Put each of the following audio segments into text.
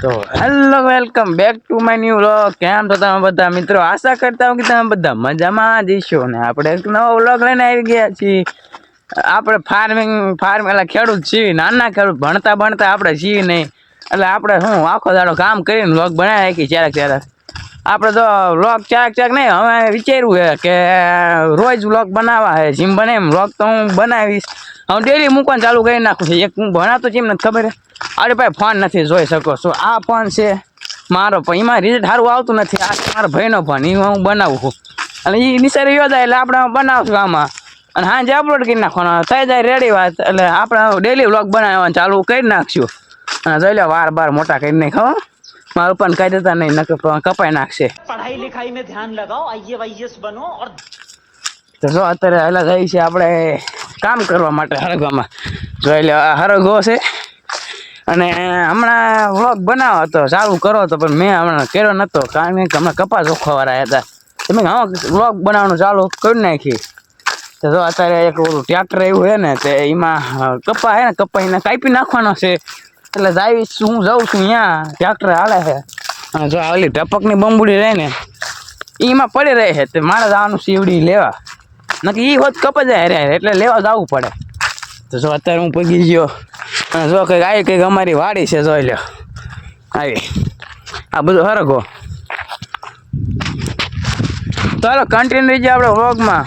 તો hello, welcome back to my new vlog. કેમ છો તમે બધા? મિત્રો, આશા કરતા હું કે તમે બધા મજામાં જ હશો ને આપણે એક નવો વ્લોગ લઈને આવી ગયા છીએ. આપણે ફાર્મિંગ ફાર્મ એટલે ખેડૂત છીએ. નાના ખેડૂત, ભણતા ભણતા આપણે છીએ નહીં. એટલે આપણે શું, આખો દાડો કામ કરીને વ્લોગ બનાવી નાખી ક્યારેક ક્યારેક. આપણે તો વ્લોગ ક્યાંક ક્યાંક નહીં, હવે વિચાર્યું છે કે રોજ વ્લોગ બનાવવા છે, જીમ બને એમ વ્લોગ તો હું બનાવીશ. હું ડેલી મૂકવાનું ચાલુ કરી નાખું છું. એક હું ભણાતો જેમ નથી ખબર અરે ભાઈ ફોન નથી જોઈ શકો છો. આ ફોન છે મારો પણ એમાં રિઝલ્ટ સારું આવતું નથી. આ મારા ભાઈનો ફોન એ હું બનાવું છું. અને એ નિસારી યોજાય એટલે આપણે બનાવશું આમાં. અને સાંજે અપલોડ કરી નાખવાનો. થઈ જાય રેડી વાત. એટલે આપણે ડેલી વ્લોગ બનાવવાનું ચાલુ કરી નાખશું. અને જોઈ લો વાર બાર મોટા કરી નાખો મારા પપ્પાને કહી દેતા નહીં કપાઈ નાખશે. પઢાઈ લિખાઈ મે ધ્યાન લગાઓ આઈએવાઈએસ બનો ઓર તો જો અત્યારે અલગ આવી છે આપણે કામ કરવા માટે હરગવામાં જો એટલે હરગો છે. અને હમણાં વ્લોગ બનાવો હતો સારું કરો તો પણ મેં હમણાં કર્યો નહોતો કારણ કે હમણાં કપાસ ઓખવાળા હતા. તમે હા વ્લોગ બનાવવાનું ચાલુ કરી નાખી તો જો અત્યારે એક ટ્રેક્ટર એવું છે ને તે એમાં કપા હે ને કપા એને કાપી નાખવાનો છે. એટલે જાવીશ હું જાઉં છું ત્યાં ટ્રેક્ટર હાલે છે. અને જો આવેલી ટપકની બંબુડી રહે ને એમાં પડી રહે છે. તે મારે જવાનું સીવડી લેવા. નક્કી એ હોત કપ જાય રે, એટલે લેવા જવું પડે. તો જો અત્યારે હું પગી ગયો. અને જો કંઈક આવી, કંઈક અમારી વાડી છે, જોઈ લો આવી. આ બધું હરગો તો હાલો કન્ટિન્યુ રહીએ આપણે વ્લોગમાં.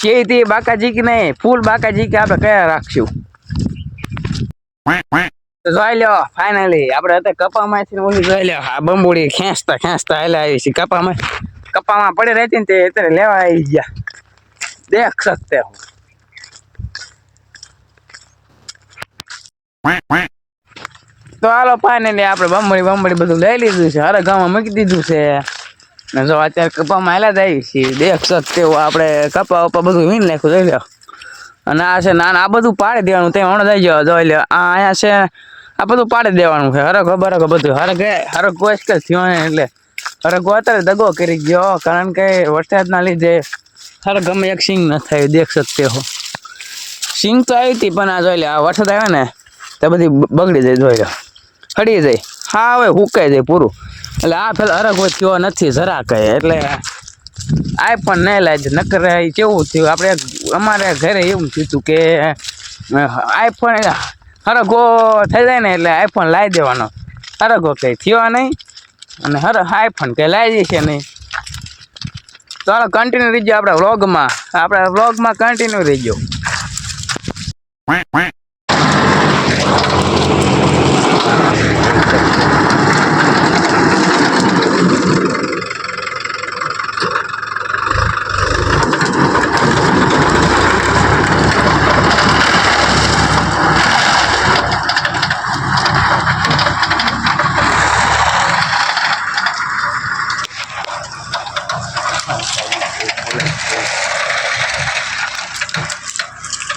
કે તે બાકાજી કે નહીં, ફૂલ બાકાજી કે આપણે કયા રાખશું. જોઈ લ્યો ફાઇનલી આપણે અત્યારે કપામાંથી કપામાં કપામાં પડી રહેતી ને લેવા આવી તો હાલો ફાઇનલી આપણે બંબડી બંબડી બધું લઈ લીધું છે. હારે ગામમાં મૂકી દીધું છે. ને જો અત્યારે કપામાં હાલ્યા જ આવી છીએ. દેખ સકતે હો આપણે કપા વપા બધું વીણ નાખ્યું, જોઈ લ્યો. અને આ છે ના આ બધું પાડી દેવાનું. તે હમણાં જઈ ગયો જોઈ લ્યો. આ અહીંયા છે આ બધું પાડી દેવાનું છે. હરક બરક બધું? હરક હરક જ થયો ને એટલે. હરક અત્યારે દગો કરી ગયો, કારણ કે વરસાદના લીધે હરક ગમે એક સિંગ ન થાય, દેખ શકતે હો. સિંગ તો આવી હતી, પણ આ જોઈ લે, આ વરસાદ આવે ને, તો બધી બગડી જાય, જોઈ લો. હડી જાય. હા, હવે હુકાઈ જાય પૂરું. એટલે આ પેલા હરક હોય થયો નથી, જરા કહે. એટલે આ પણ નહીં લાગે. નકર કેવું થયું? આપણે અમારે ઘરે એવું થયું હતું કે આઈફોન હરગો થઈ જાય ને એટલે આઈફોન લાવી દેવાનો. હરગો કંઈ થયો નહીં અને હર આઈફોન કંઈ લાવી જશે નહીં. ચાલો કન્ટિન્યુ રહીજો આપણા વ્લોગમાં આપણા વ્લોગમાં કન્ટિન્યુ રહીજો.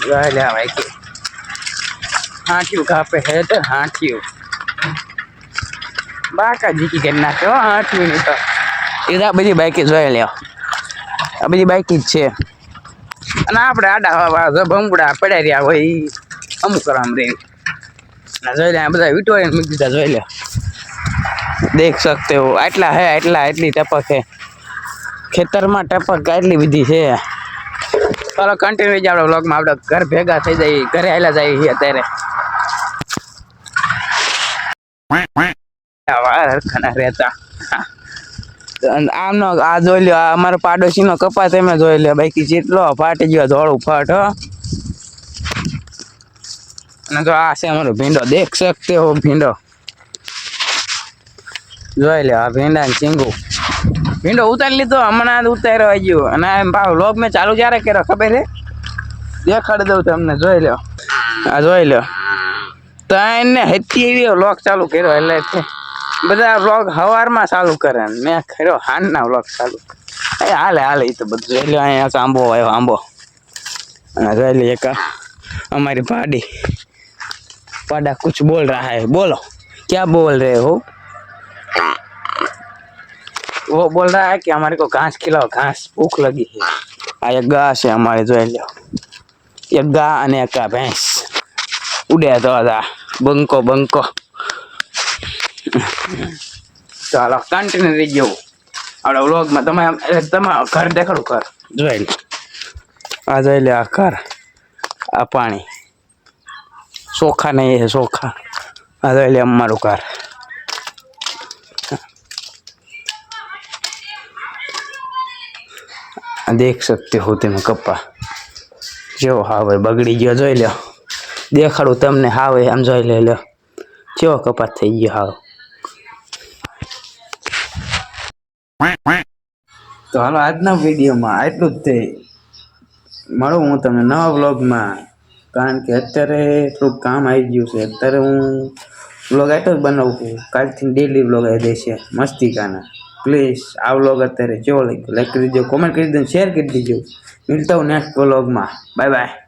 લે ભાઈ કે હાંઠિયું કાપે હે તો હાંઠિયું બાકા જીકી કરી નાખે હો હાંઠિયું ની તો એ બધી બાઈકી જોઈ લ્યો બધી બાઈકી જ છે અને આપણે આડા ભંગુડા પડ્યા રહ્યા હોય અમુક કરવામ રે જોઈ લે બધા વિટોરીને મૂકી દીધા જોઈ લે દેખ શકતે આટલા હે આટલા એટલી ટપક હે ખેતરમાં ટપક આટલી બધી છે. ચાલો કન્ટિન્યુ જ આપણે વ્લોગમાં આપણે ઘર ભેગા થઈ જાય, ઘરે આવેલા જાય છીએ અત્યારે. રહેતા. આમનો આ જોઈ લ્યો અમારો પાડોશીનો કપાસ તમે જોઈ લ્યો, બાકી જેટલો ફાટી ગયો ધોળું ફાટ, હો. અને તો આ છે અમારો ભીંડો. દેખ શકતે હો ભીંડો. જોઈ લ્યો, આ ભીંડા ને ચીંગું. ભીંડો ઉતારી લીધો, હમણાં જ ઉતાર્યો આવી ગયો અને ભાવ લોગ મેં ચાલુ ક્યારે કર્યો ખબર છે? દેખાડી દઉં તમને, જોઈ લો આ જોઈ લો તો એને હતી એવી લોક ચાલુ કર્યો, એટલે બધા વ્લોગ સવારમાં ચાલુ કરે મેં કર્યો હાનના વ્લોગ ચાલુ. એ હાલે હાલે એ તો બધું. જોઈ લો અહીંયા સાંભો આવ્યો આંબો. અને જોઈ લે એક અમારી પાડી. પાડા કુછ બોલ રહા હે. બોલો, ક્યાં બોલ રહે હો? वो बोल रहा है कि हमारे को घास खिलाओ घास भूख लगी है આ એક ગા છે અમારે જોઈ લો એક ગા અને એક આ ભેંસ ઉડ્યા તો હતા બંકો બંકો ચાલો કન્ટિન્યુ રહી જવું આપણા વ્લોગમાં તમે આમ- એ તમારું ઘર દેખાડું ઘર જોઈ લે આ જોઈ લે આ ઘર આ પાણી ચોખા નહીં છે ચોખા આ જોઈ લે અમારું ઘર આ દેખ सकते हो તમે કપ્પા જેવો હાવે બગડી ગયો જોઈ લો દેખાડું તમને હાવે આમ જોઈ લે લ્યો કેવો કપાત થઈ ગયો હાવ તો હાલો આજના વિડીયોમાં આટલું જ તે મળું હું તમને નવા વ્લોગમાં કારણ કે અત્યારે થોડુંક કામ આવી ગયું છે અત્યારે હું વ્લોગ આટલો જ બનાવું છું કાલથી ડેલી વ્લોગ આવી દેશે મસ્તિકાના પ્લીઝ આ વ્લોગ અત્યારે કેવો લાગ્યો લાઈક કરી દેજો કોમેન્ટ કરી દેજો શેર કરી દેજો. મિલતા હું નેક્સ્ટ વ્લોગમાં. Bye bye